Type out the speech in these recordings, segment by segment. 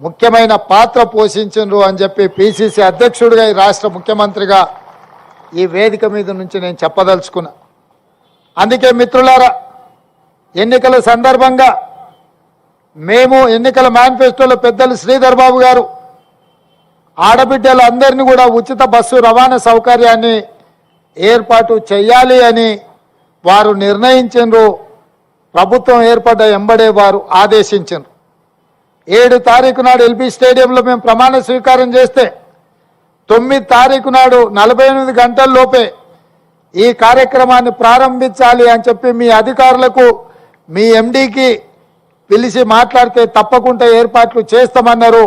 ముఖ్యమైన పాత్ర పోషించరు అని చెప్పి పిసిసి అధ్యక్షుడిగా ఈ రాష్ట్ర ముఖ్యమంత్రిగా ఈ వేదిక మీద నుంచి నేను చెప్పదలుచుకున్నా. అందుకే మిత్రులారా ఎన్నికల సందర్భంగా మేము ఎన్నికల మేనిఫెస్టోలో పెద్దలు శ్రీధర్ బాబు గారు ఆడబిడ్డలందరినీ కూడా ఉచిత బస్సు రవాణా సౌకర్యాన్ని ఏర్పాటు చేయాలి అని వారు నిర్ణయించారు ప్రభుత్వం ఏర్పడ్డ ఎంబడే వారు ఆదేశించారు ఏడు తారీఖు నాడు ఎల్బీ స్టేడియంలో మేము ప్రమాణ స్వీకారం చేస్తే తొమ్మిది తారీఖు నాడు నలభై ఎనిమిది గంటల లోపే ఈ కార్యక్రమాన్ని ప్రారంభించాలి అని చెప్పి మీ అధికారులకు మీ ఎండీకి పిలిచి మాట్లాడితే తప్పకుండా ఏర్పాట్లు చేస్తామన్నారు.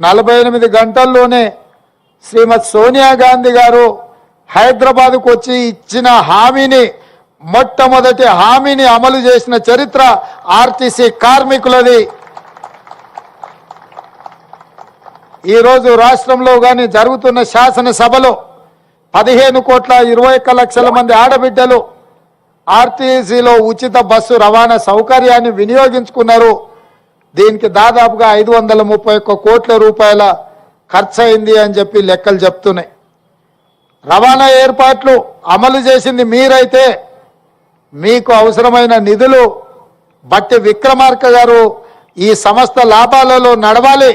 నలభై ఎనిమిది గంటల్లోనే శ్రీమతి సోనియా గాంధీ గారు హైదరాబాద్కు వచ్చి ఇచ్చిన హామీని మొట్టమొదటి హామీని అమలు చేసిన చరిత్ర ఆర్టీసీ కార్మికులది. ఈరోజు రాష్ట్రంలో కానీ జరుగుతున్న శాసనసభలో పదిహేను కోట్ల ఇరవై ఒక్క లక్షల మంది ఆడబిడ్డలు ఆర్టీసీలో ఉచిత బస్సు రవాణా సౌకర్యాన్ని వినియోగించుకున్నారు. దీనికి దాదాపుగా ఐదు వందల ముప్పై ఒక్క కోట్ల రూపాయల ఖర్చు అయింది అని చెప్పి లెక్కలు చెప్తున్నాయి. రవాణా ఏర్పాట్లు అమలు చేసింది మీరైతే. మీకు అవసరమైన నిధులు. బట్టి విక్రమార్క గారు ఈ సంస్థ లాభాలలో నడవాలి.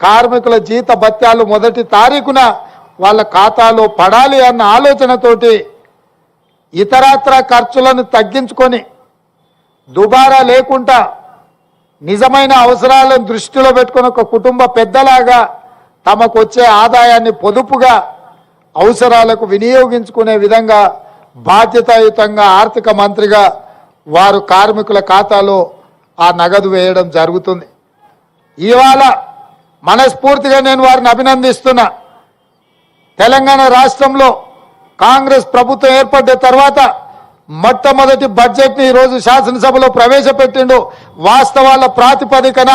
కార్మికుల జీత భత్యాలు మొదటి తారీఖున వాళ్ళ ఖాతాలో పడాలి అన్న ఆలోచనతోటి ఇతరత్ర ఖర్చులను తగ్గించుకొని దుబారా లేకుండా నిజమైన అవసరాలను దృష్టిలో పెట్టుకుని ఒక కుటుంబ పెద్దలాగా తమకు వచ్చే ఆదాయాన్ని పొదుపుగా అవసరాలకు వినియోగించుకునే విధంగా బాధ్యతాయుతంగా ఆర్థిక మంత్రిగా వారు కార్మికుల ఖాతాలో ఆ నగదు వేయడం జరుగుతుంది. ఇవాళ మనస్ఫూర్తిగా నేను వారిని అభినందిస్తున్నా. తెలంగాణ రాష్ట్రంలో కాంగ్రెస్ ప్రభుత్వం ఏర్పడ్డ తర్వాత మొట్టమొదటి బడ్జెట్ని ఈరోజు శాసనసభలో ప్రవేశపెట్టిండు. వాస్తవాల ప్రాతిపదికన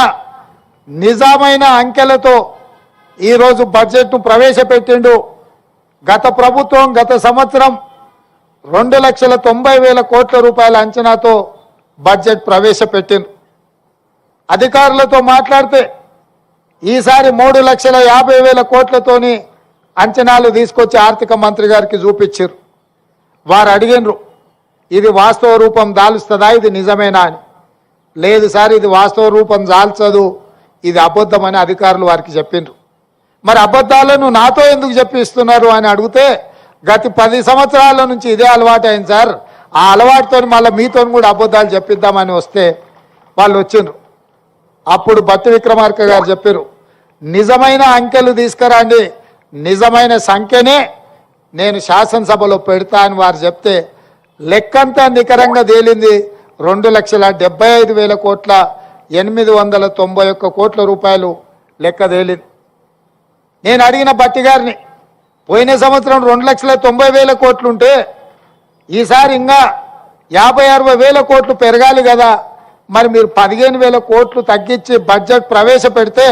నిజమైన అంకెలతో ఈరోజు బడ్జెట్ను ప్రవేశపెట్టిండు. గత ప్రభుత్వం గత సంవత్సరం రెండు లక్షల తొంభై వేల కోట్ల రూపాయల అంచనాతో బడ్జెట్ ప్రవేశపెట్టింది. అధికారులతో మాట్లాడితే ఈసారి మూడు లక్షల యాభై వేల కోట్లతోని అంచనాలు తీసుకొచ్చి ఆర్థిక మంత్రి గారికి చూపించారు వారు అడిగినరు ఇది వాస్తవ రూపం దాలుస్తుందా? ఇది నిజమేనా అని. లేదు సార్ ఇది వాస్తవ రూపం దాల్చదు. ఇది అబద్ధమని అధికారులు వారికి చెప్పిండ్రు మరి అబద్ధాలను నాతో ఎందుకు చెప్పిస్తున్నారు అని అడిగితే గత పది సంవత్సరాల నుంచి ఇదే అలవాటు అయింది సార్. ఆ అలవాటుతో మళ్ళీ మీతో కూడా అబద్ధాలు చెప్పిద్దామని వస్తే వాళ్ళు వచ్చిండ్రు అప్పుడు బట్టి విక్రమార్క గారు చెప్పారు నిజమైన అంకెలు తీసుకురండి. నిజమైన సంఖ్యనే నేను శాసనసభలో పెడతా అని వారు చెప్తే లెక్కంతా నికరంగా తేలింది. రెండు లక్షల డెబ్బై ఐదు వేల కోట్ల ఎనిమిది వందల తొంభై ఒక్క కోట్ల రూపాయలు లెక్క తేలింది. నేను అడిగిన బట్టి గారిని పోయిన సంవత్సరం రెండు లక్షల తొంభై వేల కోట్లుంటే ఈసారి ఇంకా యాభై అరవై వేల కోట్లు పెరగాలి కదా. మరి మీరు పదిహేను వేల కోట్లు తగ్గించి బడ్జెట్ ప్రవేశపెడితే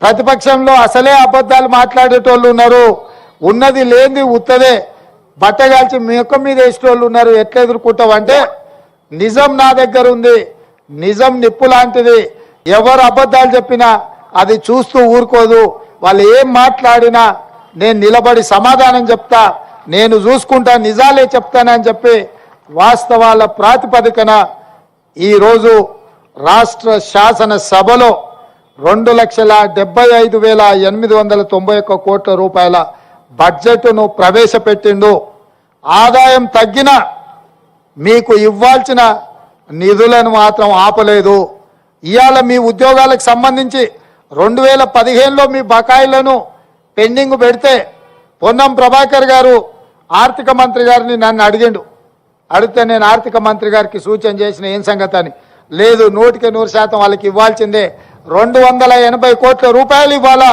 ప్రతిపక్షంలో అసలే అబద్ధాలు మాట్లాడేటోళ్ళు ఉన్నారు. ఉన్నది లేనిది ఉత్తదే. బట్టగాల్చి ముఖం మీద వేసేటోళ్ళు ఉన్నారు. ఎట్లా ఎదుర్కొంటావంటే నిజం నా దగ్గర ఉంది. నిజం నిప్పు లాంటిది. ఎవరు అబద్ధాలు చెప్పినా అది చూస్తూ ఊరుకోదు. వాళ్ళు ఏం మాట్లాడినా నేను నిలబడి సమాధానం చెప్తా నేను చూసుకుంటా నిజాలే చెప్తానని చెప్పి వాస్తవాల ప్రాతిపదికన ఈరోజు రాష్ట్ర శాసన సభలో రెండు లక్షల డెబ్బై ఐదు వేల ఎనిమిది వందల తొంభై ఒక్క కోట్ల రూపాయల బడ్జెట్ను ప్రవేశపెట్టిండు. ఆదాయం తగ్గిన మీకు ఇవ్వాల్సిన నిధులను మాత్రం ఆపలేదు. ఇవాళ మీ ఉద్యోగాలకు సంబంధించి రెండు వేల పదిహేనులో మీ బకాయిలను పెండింగ్ పెడితే పొన్నం ప్రభాకర్ గారు ఆర్థిక మంత్రి గారిని నన్ను అడిగిండు. అడిగితే నేను ఆర్థిక మంత్రి గారికి సూచన చేసిన ఏం సంగతి అని లేదు నూటికి నూరు శాతం వాళ్ళకి ఇవ్వాల్సిందే. రెండు వందల ఎనభై కోట్ల రూపాయలు ఇవ్వాలా?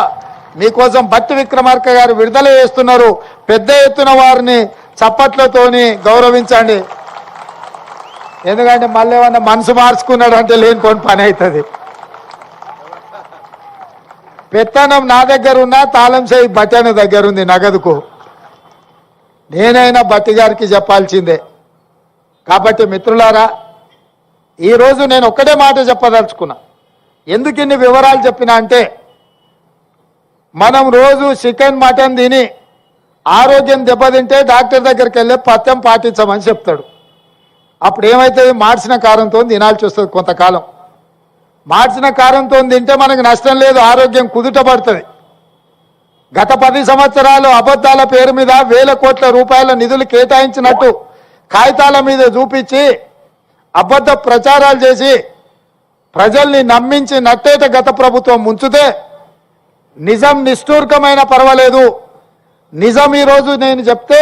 మీకోసం భట్టి విక్రమార్క గారు విడుదల చేస్తున్నారు. పెద్ద ఎత్తున వారిని చప్పట్లతోని గౌరవించండి. ఎందుకంటే మళ్ళీ ఏమన్నా మనసు మార్చుకున్నాడు అంటే లేనిపోని పని అవుతుంది. పెత్తనం నా దగ్గర ఉన్నా తాళం చేయి బట్టన దగ్గర ఉంది నగదుకు. నేనైనా బట్టి గారికి చెప్పాల్సిందే. కాబట్టి మిత్రులారా ఈరోజు నేను ఒక్కటే మాట చెప్పదలుచుకున్నా. ఎందుకు ఇన్ని వివరాలు చెప్పినా అంటే మనం రోజు చికెన్ మటన్ తిని ఆరోగ్యం దెబ్బతింటే డాక్టర్ దగ్గరికి వెళ్ళి పథ్యం పాటించమని చెప్తాడు. అప్పుడు ఏమవుతుంది మార్చిన కారంతో తినాల్సి వస్తుంది కొంతకాలం. మార్చిన కారంతో తింటే మనకు నష్టం లేదు ఆరోగ్యం కుదుట పడుతుంది. గత పది సంవత్సరాలు అబద్ధాల పేరు మీద వేల కోట్ల రూపాయల నిధులు కేటాయించినట్టు కాగితాల మీద చూపించి అబద్ధ ప్రచారాలు చేసి ప్రజల్ని నమ్మించి నట్టేట గత ప్రభుత్వం ముంచుతే నిజం నిష్ఠూర్కమైన పర్వాలేదు. నిజం ఈరోజు నేను చెప్తే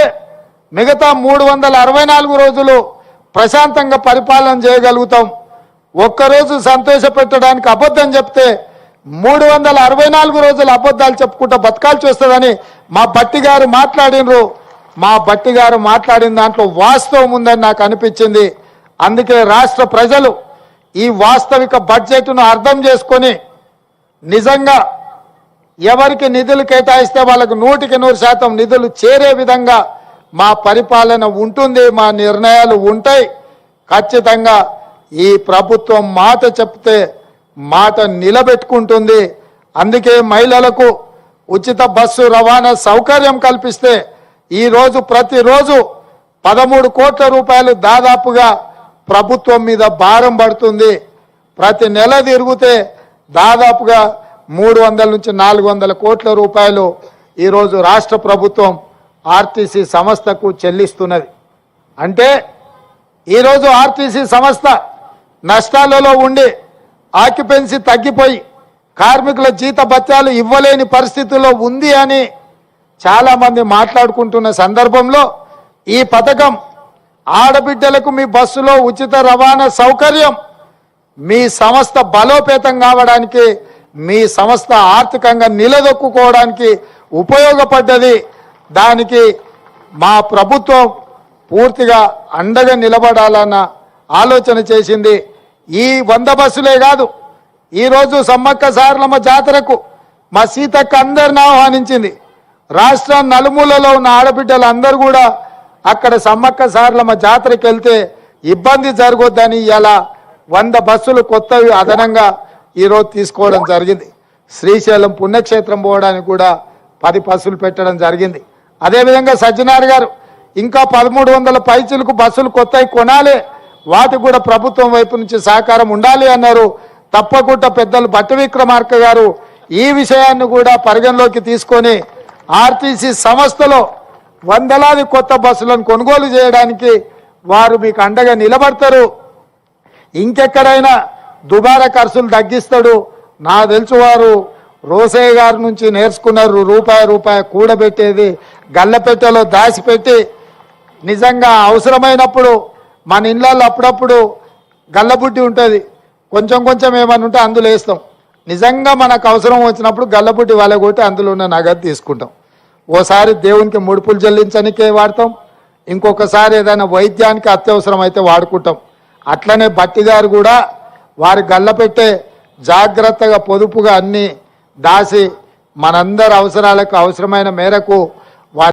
మిగతా మూడు వందల అరవై నాలుగు రోజులు ప్రశాంతంగా పరిపాలన చేయగలుగుతాం. ఒక్కరోజు సంతోష పెట్టడానికి అబద్ధం చెప్తే మూడు వందల అరవై నాలుగు రోజులు అబద్ధాలు చెప్పుకుంటూ బతకాల్సి వస్తుందని మా బట్టి గారు మాట్లాడినరు. మా బట్టి గారు మాట్లాడిన దాంట్లో వాస్తవం ఉందని నాకు అనిపించింది. అందుకే రాష్ట్ర ప్రజలు ఈ వాస్తవిక బడ్జెట్ను అర్థం చేసుకొని నిజంగా ఎవరికి నిధులు కేటాయిస్తే వాళ్ళకు నూటికి నూరు శాతం నిధులు చేరే విధంగా మా పరిపాలన ఉంటుంది మా నిర్ణయాలు ఉంటాయి. ఖచ్చితంగా ఈ ప్రభుత్వం మాట చెప్తే మాట నిలబెట్టుకుంటుంది. అందుకే మహిళలకు ఉచిత బస్సు రవాణా సౌకర్యం కల్పిస్తే ఈరోజు ప్రతిరోజు పదమూడు కోట్ల రూపాయలు దాదాపుగా ప్రభుత్వం మీద భారం పడుతుంది. ప్రతి నెల తిరిగితే దాదాపుగా మూడు వందల నుంచి నాలుగు వందల కోట్ల రూపాయలు ఈరోజు రాష్ట్ర ప్రభుత్వం ఆర్టీసీ సంస్థకు చెల్లిస్తున్నది. అంటే ఈరోజు ఆర్టీసీ సంస్థ నష్టాలలో ఉండి ఆక్యుపెన్సీ తగ్గిపోయి కార్మికుల జీత భత్యాలు ఇవ్వలేని పరిస్థితుల్లో ఉంది అని చాలామంది మాట్లాడుకుంటున్న సందర్భంలో ఈ పథకం ఆడబిడ్డలకు మీ బస్సులో ఉచిత రవాణా సౌకర్యం మీ సంస్థ బలోపేతం కావడానికి మీ సంస్థ ఆర్థికంగా నిలదొక్కుకోవడానికి ఉపయోగపడ్డది. దానికి మా ప్రభుత్వం పూర్తిగా అండగా నిలబడాలన్న ఆలోచన చేసింది. ఈ వంద బస్సులే కాదు ఈరోజు సమ్మక్క సారలమ్మ జాతరకు మా సీతక్క అందరిని ఆహ్వానించింది. రాష్ట్ర నలుమూలలో ఉన్న ఆడబిడ్డలు అందరూ కూడా అక్కడ సమ్మక్క సార్లమ్మ జాతరకి వెళ్తే ఇబ్బంది జరగొద్దని ఇలా వంద బస్సులు కొత్తవి అదనంగా ఈరోజు తీసుకోవడం జరిగింది. శ్రీశైలం పుణ్యక్షేత్రం పోవడానికి కూడా పది బస్సులు పెట్టడం జరిగింది. అదేవిధంగా సజ్జనార్ గారు ఇంకా పదమూడు వందల పైచులకు బస్సులు కొత్తవి కొనాలి వాటికి కూడా ప్రభుత్వం వైపు నుంచి సహకారం ఉండాలి అన్నారు. తప్పకుండా పెద్దలు భట్టి విక్రమార్క గారు ఈ విషయాన్ని కూడా పరిగణలోకి తీసుకొని ఆర్టీసీ సంస్థలో వందలాది కొత్త బస్సులను కొనుగోలు చేయడానికి వారు మీకు అండగా నిలబడతారు. ఇంకెక్కడైనా దుబారా ఖర్చులు తగ్గిస్తాడు. నా తెలుసు వారు రోసయ్య గారి నుంచి నేర్చుకున్నారు రూపాయి రూపాయి కూడబెట్టేది గల్లపెట్టెలో దాచిపెట్టి నిజంగా అవసరమైనప్పుడు మన ఇళ్ళల్లో అప్పుడప్పుడు గల్లబుడ్డి ఉంటుంది. కొంచెం కొంచెం ఏమని ఉంటే అందులో వేస్తాం. నిజంగా మనకు అవసరం వచ్చినప్పుడు గల్లబుడ్డి కొట్టి అందులో ఉన్న నగదు తీసుకుంటాం. ఓసారి దేవునికి ముడుపులు చెల్లించనికే వాడతాం. ఇంకొకసారి ఏదైనా వైద్యానికి అత్యవసరం అయితే వాడుకుంటాం. అట్లనే బట్టి గారు కూడా వారి గల్లపెట్టే జాగ్రత్తగా పొదుపుగా అన్నీ దాసి మనందరి అవసరాలకు అవసరమైన మేరకు